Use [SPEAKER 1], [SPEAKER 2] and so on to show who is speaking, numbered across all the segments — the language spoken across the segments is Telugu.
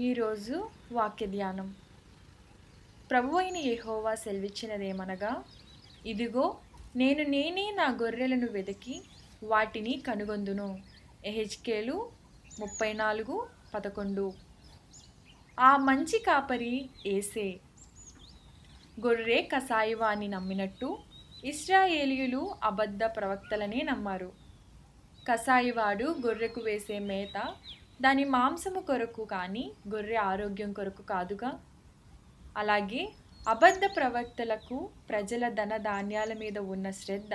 [SPEAKER 1] ఈరోజు వాక్య ధ్యానం ప్రభు అయిన యహోవా సెలవిచ్చినదేమనగా ఇదిగో నేను నేనే నా గొర్రెలను వెతికి వాటిని కనుగొందును. ఎహెచ్కేలు ముప్పై నాలుగు పదకొండు. ఆ మంచి కాపరి ఏసే. గొర్రె కసాయివాని నమ్మినట్టు ఇస్రాయేలీయులు అబద్ధ ప్రవక్తలనే నమ్మారు. కసాయివాడు గొర్రెకు వేసే మేత దాని మాంసము కొరకు కానీ గొర్రె ఆరోగ్యం కొరకు కాదుగా. అలాగే అబద్ధ ప్రవక్తలకు ప్రజల ధన ధాన్యాల మీద ఉన్న శ్రద్ధ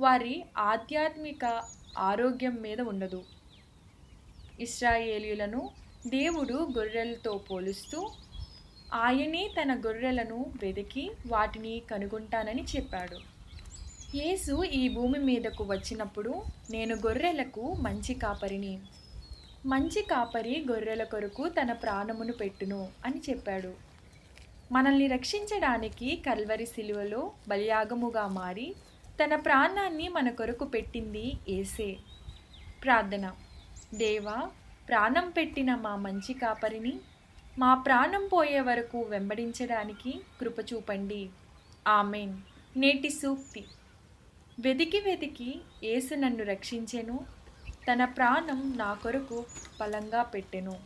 [SPEAKER 1] వారి ఆధ్యాత్మిక ఆరోగ్యం మీద ఉండదు ఇస్రాయేలీయులను దేవుడు గొర్రెలతో పోలుస్తూ ఆయనే తన గొర్రెలను వెతికి వాటిని కనుగొంటానని చెప్పాడు. యేసు ఈ భూమి మీదకు వచ్చినప్పుడు నేను గొర్రెలకు మంచి కాపరిని మంచి కాపరి గొర్రెల కొరకు తన ప్రాణమును పెట్టును అని చెప్పాడు. మనల్ని రక్షించడానికి కల్వరి శిలువలో బలియాగముగా మారి తన ప్రాణాన్ని మన కొరకు పెట్టింది ఏసే. ప్రార్థన. దేవా ప్రాణం పెట్టిన మా మంచి కాపరిని మా ప్రాణం పోయే వరకు వెంబడించడానికి కృప చూపండి. ఆమెన్. నేటి సూక్తి. వెతికి వెతికి ఏసు నన్ను రక్షించెను తన ప్రాణం నా కొరకు బలంగా పెట్టెను.